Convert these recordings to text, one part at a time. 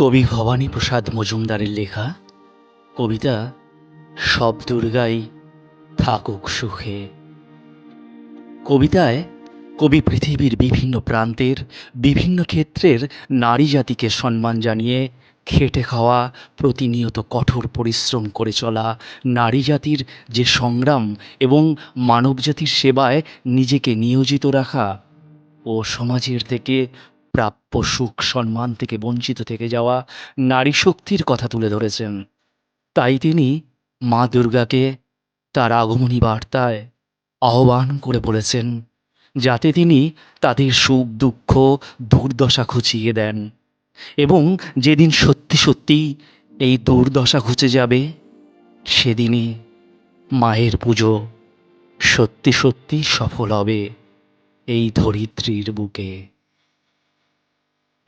কবি ভবানী প্রসাদ মজুমদারের লেখা, কবিতা সব দুর্গাই থাকুক সুখে। কবিতায় কবি পৃথিবীর বিভিন্ন প্রান্তের, বিভিন্ন ক্ষেত্রের নারী জাতিকে সম্মান জানিয়ে খেটে খাওয়া, প্রতিনিয়ত কঠোর পরিশ্রম করে চলা নারী জাতির যে সংগ্রাম এবং মানবজাতির সেবায় নিজেকে নিয়োজিত রাখা ও সমাজের থেকে প্রাপ্য সুখ সম্মান থেকে বঞ্চিত থেকে যাওয়া নারী শক্তির কথা তুলে ধরেছেন। তাই তিনি মা দুর্গাকে তার আগমনী বার্তায় আহ্বান করে বলেছেন, যাতে তিনি তাদের সুখ, দুঃখ, দুর্দশা ঘুচিয়ে দেন এবং যেদিন সত্যি সত্যি এই দুর্দশা ঘুচে যাবে, সেদিনই মায়ের পুজো সত্যি সত্যি সফল হবে এই ধরিত্রীর বুকে।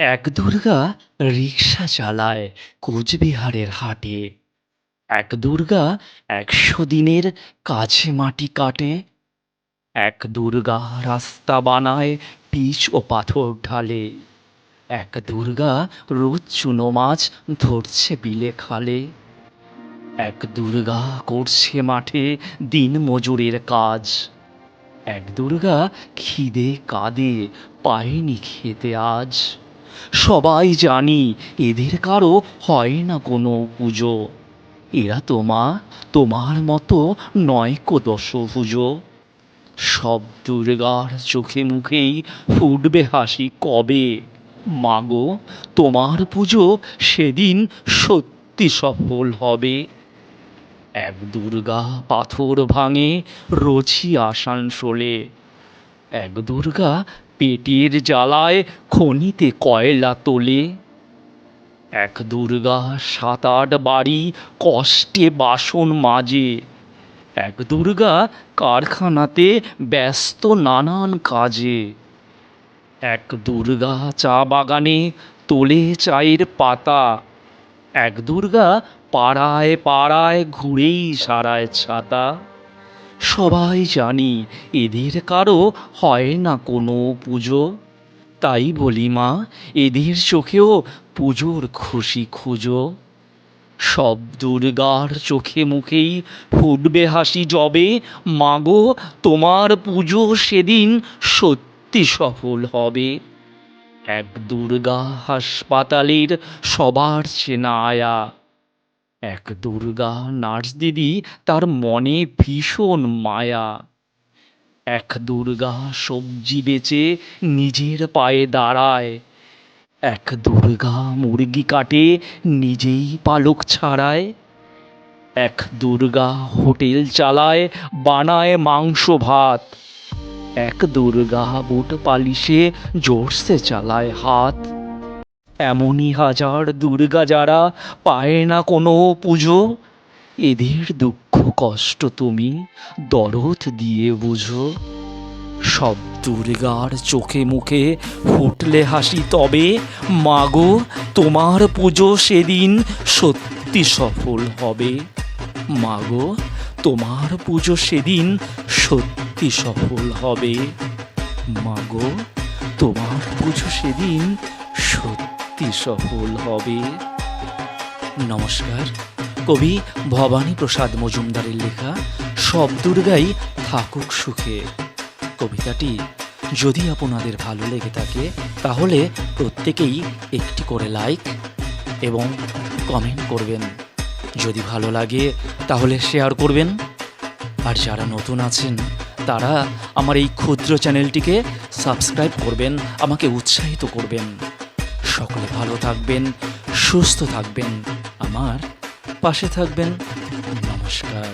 এক দুর্গা রিক্সা চালায় কোচবিহারের হাটে। এক দুর্গা একশো দিনের কাছে মাটি কাটে। এক দুর্গা রাস্তা বানায় পিচ ও পাথর ঢালে। এক দুর্গা রোজ চুনো মাছ ধরছে বিলে খালে। এক দুর্গা করছে মাঠে দিন মজুরের কাজ। এক দুর্গা খিদে কাঁদে, পায়নি খেতে আজ। সবাই জানি এদের কারও হয় না কোনো পুজো। এরা তো মা তোমার মতো নয় কো দশভুজো সব দুর্গার চোখে মুখেই ফুটবে হাসি কবে? মাগো, তোমার পুজো সেদিন সত্যি সফল হবে। এক দুর্গা পাথর ভাঙে রোজই আসানসোলে। এক দুর্গা পেটের জ্বালায় খনিতে কয়লা তোলে। এক দুর্গা সাত আট বাড়ি কষ্টে বাসন মাজে। এক দুর্গা কারখানাতে ব্যস্ত নানান কাজে। এক দুর্গা চা বাগানে তোলে চায়ের পাতা। এক দুর্গা পাড়ায় পাড়ায় ঘুরেই সারায় ছাতা। সবাই জানি এদের কারও হয় না কোনো পুজো। তাই বলি মা, এদের চোখেও পুজোর খুশি খুঁজো। সব দুর্গার চোখে মুখেই ফুটবে হাসি জবে। মাগো, তোমার পুজো সেদিন সত্যি সফল হবে। এক দুর্গা হাসপাতালের সবার চেনা আয়া। এক দুর্গা নার্স দিদি, তার মনে ভীষণ মায়া। এক দুর্গা সবজি বেচে নিজের পায়ে দাঁড়ায়। এক দুর্গা মুরগি কাটে, নিজেই পালক ছাড়ায়। এক দুর্গা হোটেল চালায়, বানায় মাংস ভাত। এক দুর্গা বুট পালিশে জোরসে চালায় হাত। এমনই হাজার দুর্গা যারা পায় না কোনো পুজো, এদের দুঃখ কষ্ট তুমি দরদ দিয়ে বুঝো। সব দুর্গার চোখে মুখে ফুটলে হাসি তবে, মাগো, তোমার পুজো সেদিন সত্যি সফল হবে। মাগো, তোমার পুজো সেদিন সত্যি সফল হবে। মাগো, তোমার পুজো সেদিন সত্যি সফল হবে। নমস্কার। কবি ভবানী প্রসাদ মজুমদারের লেখা সব দুর্গাই থাকুক সুখে। কবিতাটি যদি আপনাদের ভালো লেগে থাকে, তাহলে প্রত্যেকেই একটি করে লাইক এবং কমেন্ট করবেন। যদি ভালো লাগে, তাহলে শেয়ার করবেন। আর যারা নতুন আছেন, তারা আমার এই ক্ষুদ্র চ্যানেলটিকে সাবস্ক্রাইব করবেন, আমাকে উৎসাহিত করবেন। সকলে ভালো থাকবেন সুস্থ থাকবেন আমার পাশে থাকবেন নমস্কার।